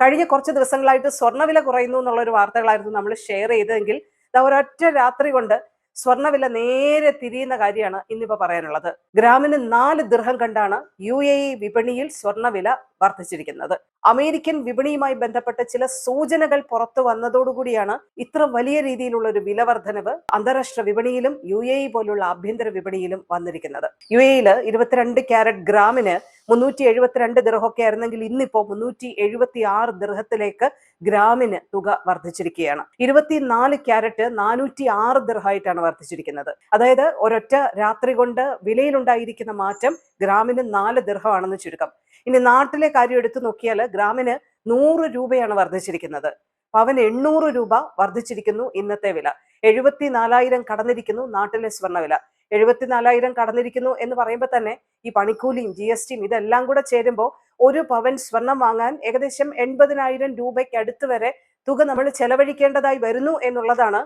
കഴിഞ്ഞ കുറച്ച് ദിവസങ്ങളായിട്ട് സ്വർണവില കുറയുന്നു എന്നുള്ള ഒരു വാർത്തകളായിരുന്നു നമ്മൾ ഷെയർ ചെയ്തതെങ്കിൽ ഒരൊറ്റ രാത്രി കൊണ്ട് സ്വർണവില നേരെ തിരിയുന്ന കാര്യമാണ് ഇന്നിപ്പോ പറയാനുള്ളത്. ഗ്രാമിന് നാല് ദൃഹം കണ്ടാണ് യു എ ഇ വിപണിയിൽ സ്വർണവില വർദ്ധിച്ചിരിക്കുന്നത്. അമേരിക്കൻ വിപണിയുമായി ബന്ധപ്പെട്ട ചില സൂചനകൾ പുറത്തു വന്നതോടുകൂടിയാണ് ഇത്ര വലിയ രീതിയിലുള്ള ഒരു വില വർധനവ് അന്താരാഷ്ട്ര വിപണിയിലും യു എ ഇ പോലുള്ള ആഭ്യന്തര വിപണിയിലും വന്നിരിക്കുന്നത്. യു എയിൽ ഇരുപത്തിരണ്ട് ക്യാരറ്റ് ഗ്രാമിന് മുന്നൂറ്റി എഴുപത്തിരണ്ട് ദിർഹമൊക്കെ ആയിരുന്നെങ്കിൽ ഇന്നിപ്പോ മുന്നൂറ്റി എഴുപത്തി ആറ് ദിർഹത്തിലേക്ക് ഗ്രാമിന് തുക വർദ്ധിച്ചിരിക്കുകയാണ്. ഇരുപത്തിനാല് ക്യാരറ്റ് നാനൂറ്റി ആറ് ദിർഹമായിട്ടാണ് വർദ്ധിച്ചിരിക്കുന്നത്. അതായത് ഒരൊറ്റ രാത്രി കൊണ്ട് വിലയിലുണ്ടായിരിക്കുന്ന മാറ്റം ഗ്രാമിന് നാല് ദീർഘമാണെന്ന് ചുരുക്കം. ഇനി നാട്ടിലെ കാര്യം എടുത്തു നോക്കിയാൽ ഗ്രാമിന് നൂറ് രൂപയാണ് വർദ്ധിച്ചിരിക്കുന്നത്. പവൻ എണ്ണൂറ് രൂപ വർദ്ധിച്ചിരിക്കുന്നു ഇന്നത്തെ വില. എഴുപത്തി നാലായിരം കടന്നിരിക്കുന്നു നാട്ടിലെ സ്വർണവില. എഴുപത്തിനാലായിരം കടന്നിരിക്കുന്നു എന്ന് പറയുമ്പോൾ തന്നെ ഈ പണിക്കൂലിയും ജി എസ് ടിയും ഇതെല്ലാം കൂടെ ചേരുമ്പോൾ ഒരു പവൻ സ്വർണം വാങ്ങാൻ ഏകദേശം എൺപതിനായിരം രൂപയ്ക്ക് അടുത്ത് വരെ തുക നമ്മൾ ചെലവഴിക്കേണ്ടതായി വരുന്നു എന്നുള്ളതാണ്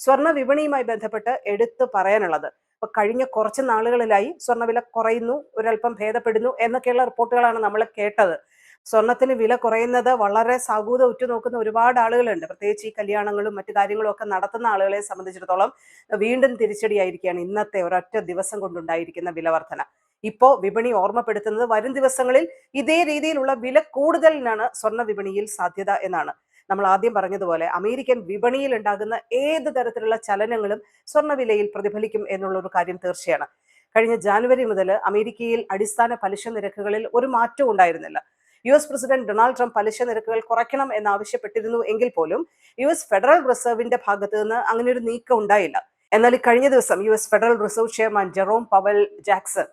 സ്വർണ വിപണിയുമായി ബന്ധപ്പെട്ട് എടുത്തു പറയാനുള്ളത്. അപ്പൊ കഴിഞ്ഞ കുറച്ച് നാളുകളിലായി സ്വർണവില കുറയുന്നു ഒരല്പം ഭേദപ്പെടുന്നു എന്നൊക്കെയുള്ള റിപ്പോർട്ടുകളാണ് നമ്മൾ കേട്ടത്. സ്വർണത്തിന് വില കുറയുന്നത് വളരെ സാഗൂത ഉറ്റുനോക്കുന്ന ഒരുപാട് ആളുകളുണ്ട്. പ്രത്യേകിച്ച് ഈ കല്യാണങ്ങളും മറ്റു കാര്യങ്ങളും ഒക്കെ നടത്തുന്ന ആളുകളെ സംബന്ധിച്ചിടത്തോളം വീണ്ടും തിരിച്ചടിയായിരിക്കുകയാണ് ഇന്നത്തെ ഒരൊറ്റ ദിവസം കൊണ്ടുണ്ടായിരിക്കുന്ന വില വർധന ഇപ്പോ വിപണി ഓർമ്മപ്പെടുത്തുന്നത് വരും ദിവസങ്ങളിൽ ഇതേ രീതിയിലുള്ള വില കൂടുതലിനാണ് സ്വർണ വിപണിയിൽ സാധ്യത എന്നാണ്. നമ്മൾ ആദ്യം പറഞ്ഞതുപോലെ അമേരിക്കൻ വിപണിയിൽ ഉണ്ടാകുന്ന ഏത് തരത്തിലുള്ള ചലനങ്ങളും സ്വർണവിലയിൽ പ്രതിഫലിക്കും എന്നുള്ള ഒരു കാര്യം തീർച്ചയാണ്. കഴിഞ്ഞ ജാനുവരി മുതൽ അമേരിക്കയിൽ അടിസ്ഥാന പലിശ നിരക്കുകളിൽ ഒരു മാറ്റവും ഉണ്ടായിരുന്നില്ല. U S president Donald Trump പലിശ നിരക്കുകൾ കുറയ്ക്കണം എന്നാവശ്യപ്പെട്ടിരുന്നു എങ്കിൽ പോലും യു എസ് ഫെഡറൽ റിസർവിന്റെ ഭാഗത്ത് നിന്ന് അങ്ങനെ ഒരു നീക്കം ഉണ്ടായില്ല. എന്നാൽ കഴിഞ്ഞ ദിവസം U S Federal Reserve chairman Jerome Powell Jackson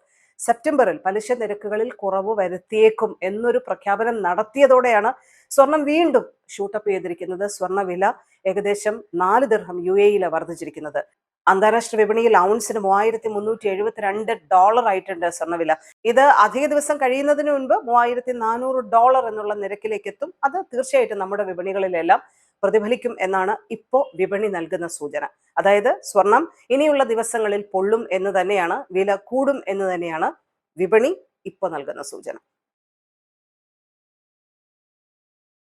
സെപ്റ്റംബറിൽ പലിശ നിരക്കുകളിൽ കുറവ് വരുത്തിയേക്കും എന്നൊരു പ്രഖ്യാപനം നടത്തിയതോടെയാണ് സ്വർണം വീണ്ടും ഷൂട്ടപ്പ് ചെയ്തിരിക്കുന്നത്. സ്വർണവില ഏകദേശം നാല് ദിർഹം യു എയിലെ വർദ്ധിച്ചിരിക്കുന്നത്. അന്താരാഷ്ട്ര വിപണിയിൽ ഔൺസിന് മൂവായിരത്തി മുന്നൂറ്റി എഴുപത്തിരണ്ട് ഡോളർ ആയിട്ടുണ്ട് സ്വർണവില ഇത് അധിക ദിവസം കഴിയുന്നതിന് മുൻപ് മൂവായിരത്തി നാനൂറ് ഡോളർ എന്നുള്ള നിരക്കിലേക്ക് എത്തും അത് തീർച്ചയായിട്ടും നമ്മുടെ വിപണികളിലെല്ലാം പ്രതിഫലിക്കും എന്നാണ് ഇപ്പോൾ വിപണി നൽകുന്ന സൂചന. അതായത് സ്വർണം ഇനിയുള്ള ദിവസങ്ങളിൽ പൊള്ളും എന്ന് തന്നെയാണ് വില കൂടും എന്ന് തന്നെയാണ് വിപണി ഇപ്പോൾ നൽകുന്ന സൂചന.